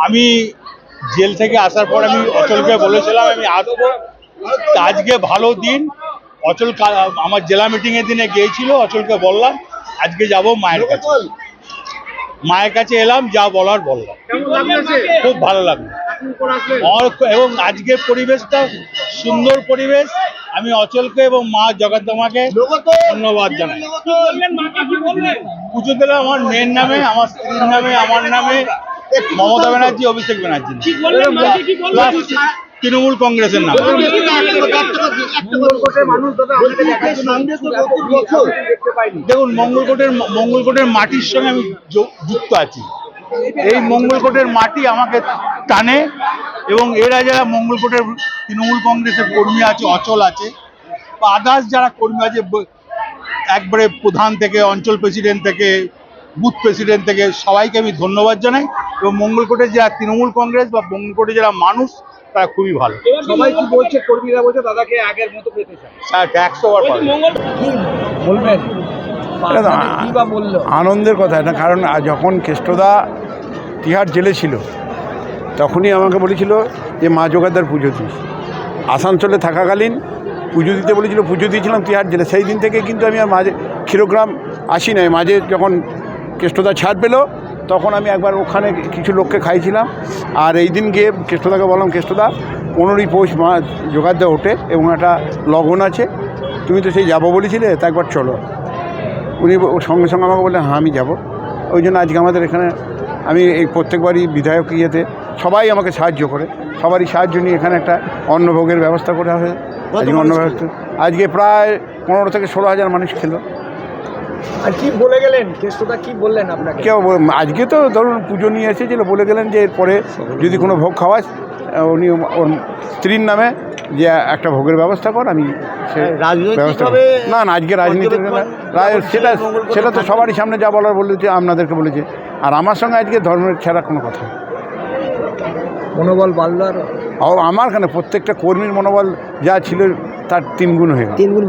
আমি জেল থেকে আসার পর আমি অচলকে বলেছিলাম আমি আসব। আজকে ভালো দিন। অচল আমার জেলা মিটিংয়ের দিনে গিয়েছিল অচলকে বললাম আজকে যাব মায়ের কাছে। মায়ের কাছে এলাম যা বলার বললাম। খুব ভালো লাগল। এবং আজকে পরিবেশটা সুন্দর পরিবেশ। আমি অচলকে এবং মা জগদ্দমাকে ধন্যবাদ জানাই। পুজো দিলাম আমার মেয়ের নামে আমার স্ত্রীর নামে আমার নামে। মমতা ব্যানার্জি অভিষেক ব্যানার্জি তৃণমূল কংগ্রেসের নামে। দেখুন মঙ্গলকোটের মঙ্গলকোটের মাটির সঙ্গে আমি যু- যুক্ত আছি। এই মঙ্গলকোটের মাটি আমাকে টানে এবং এরা যারা মঙ্গলকোটের তৃণমূল কংগ্রেসের কর্মী আছে অচল আছে বা আদার্স যারা কর্মী আছে একবারে প্রধান থেকে অঞ্চল প্রেসিডেন্ট থেকে বুথ প্রেসিডেন্ট থেকে সবাইকে আমি ধন্যবাদ জানাই। এবং মঙ্গলকোটের যারা তৃণমূল কংগ্রেস বা মঙ্গলকোটে যারা মানুষ তারা খুবই ভালো। সবাই কি বলছে? কর্মীরা বলছে দাদাকে আগের মতো পেতে চায়। একশো বার পাবে। বলবেন? আনন্দের কথা না কারণ যখন কেষ্টদা তিহার জেলে ছিল তখনই আমাকে বলেছিল যে মা জোগাদার পুজো দিস। আসানসোলে থাকাকালীন পুজো দিতে বলেছিল পুজো দিয়েছিলাম তিহার জেলে। সেই দিন থেকে কিন্তু আমি আর মাঝে ক্ষীরগ্রাম আসি নাই। মাঝে যখন কেষ্টদা ছাড় পেল তখন আমি একবার ওখানে কিছু লোককে খাইছিলাম। আর এই দিন গিয়ে কেষ্টদাকে বললাম কেষ্টদা পনেরোই পৌষ মা জোগাড় ওঠে এবং একটা লগন আছে। তুমি তো সেই যাব বলেছিলে তা একবার চলো। উনি সঙ্গে সঙ্গে আমাকে বললেন হ্যাঁ আমি যাব। ওই জন্য আজকে আমাদের এখানে আমি এই প্রত্যেকবারই বিধায়ক ইয়েতে সবাই আমাকে সাহায্য করে। সবারই সাহায্য নিয়ে এখানে একটা অন্নভোগের ব্যবস্থা করা হবে আজকে অন্ন ব্যবস্থা আজকে প্রায় পনেরো থেকে ষোলো হাজার মানুষ খেলো। আর কি বলে গেলেন? কেষ্টদা কি বললেন আপনাকে? কেউ আজকে তো ধরুন পুজো নিয়ে এসেছিল বলে গেলেন যে এরপরে যদি কোনো ভোগ খাওয়াস উনি ওর স্ত্রীর নামে যে একটা ভোগের ব্যবস্থা কর আমি সে না না আজকে রাজনীতি সেটা সেটা তো সবারই সামনে যা বলার বলেছে আপনাদেরকে বলেছে। আর আমার সঙ্গে আজকে ধর্মের ছাড়া কোনো কথা মনোবল বাড়লো আর? আমার কেন প্রত্যেকটা কর্মীর মনোবল যা ছিল তার তিনগুণ হয়ে গেল। তিনগুণ